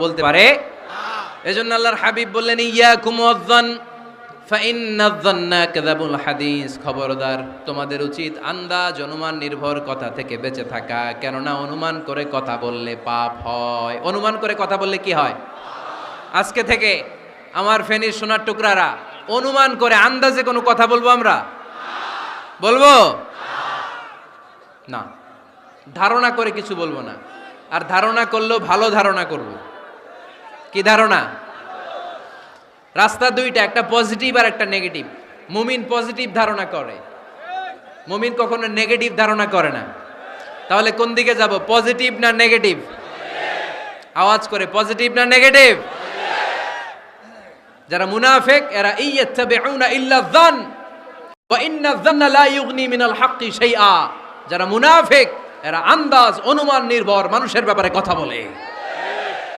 বলতে পারে? এজন্য আল্লাহর হাবিব বললেন ইয়া ফাইন্নাদ্দান্না হাদিস। খবরদার, তোমাদের উচিত আন্দাজ, অনুমান, নির্ভর কথা থেকে বেঁচে থাকা। কেননা অনুমান করে কথা বললে পাপ হয়। অনুমান করে কথা বললে কি হয়? আজকে থেকে আমার ফেনীর সোনার টুকরারা, অনুমান করে আন্দাজে কোনো কথা বলব আমরা? বলব? না। ধারণা করে কিছু বলব না। আর ধারণা করলেও ভালো ধারণা করব। কি ধারণা? রাস্তা দুইটা, একটা পজিটিভ আর একটা নেগেটিভ মুমিন পজিটিভ ধারণা করে। মুমিন কখনো নেগেটিভ ধারণা করে না। তাহলে কোন দিকে যাব? পজিটিভ না নেগেটিভ আওয়াজ করে পজিটিভ না নেগেটিভ যারা মুনাফেক, এরা ইয়্যাত্তাবিউনা ইল্লা যান। ওয়া ইন্না যান্না লা ইউগনি মিনাল হাক্কি শাইআ। যারা মুনাফেক, এরা আন্দাজ, অনুমান নির্ভর, মানুষের ব্যাপারে কথা বলে।